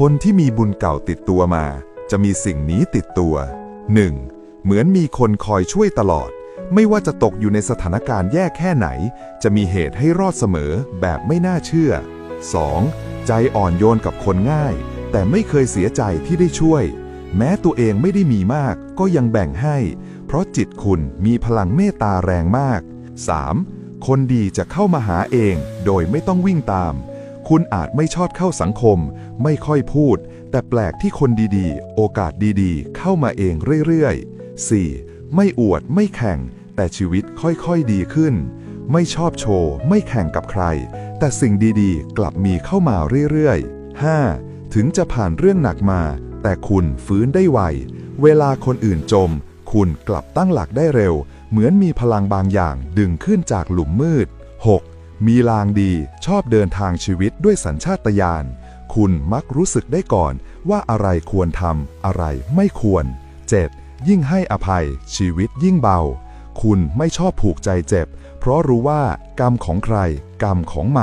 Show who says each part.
Speaker 1: คนที่มีบุญเก่าติดตัวมา จะมีสิ่งนี้ติดตัว 1. เหมือนมีคนคอยช่วยตลอด ไม่ว่าจะตกอยู่ในสถานการณ์แย่แค่ไหน จะมีเหตุให้รอดเสมอแบบไม่น่าเชื่อ 2. ใจอ่อนโยนกับคนง่าย แต่ไม่เคยเสียใจที่ได้ช่วย แม้ตัวเองไม่ได้มีมากก็ยังแบ่งให้ เพราะจิตคุณมีพลังเมตตาแรงมาก 3. คนดีจะเข้ามาหาเองโดยไม่ต้องวิ่งตาม คุณอาจไม่ชอบเข้าสังคม ไม่ค่อยพูด แต่แปลกที่คนดีๆ โอกาสดีๆ เข้ามาเองเรื่อยๆ 4. ไม่อวดไม่แข่ง แต่ชีวิตค่อยๆดีขึ้น ไม่ชอบโชว์ ไม่แข่งกับใคร แต่สิ่งดีๆ กลับมีเข้ามาเรื่อยๆ 5. ถึงจะผ่านเรื่องหนักมา แต่คุณฟื้นได้ไว เวลาคนอื่นจม คุณกลับตั้งหลักได้เร็ว เหมือนมีพลังบางอย่างดึงขึ้นจากหลุมมืด 6. มีลางดีชอบเดินทางชีวิตด้วยสัญชาตญาณ คุณมักรู้สึกได้ก่อนว่าอะไรควรทำอะไรไม่ควร 7. ยิ่งให้อภัย ชีวิตยิ่งเบา คุณไม่ชอบผูกใจเจ็บ เพราะรู้ว่ากรรมของใคร กรรมของมัน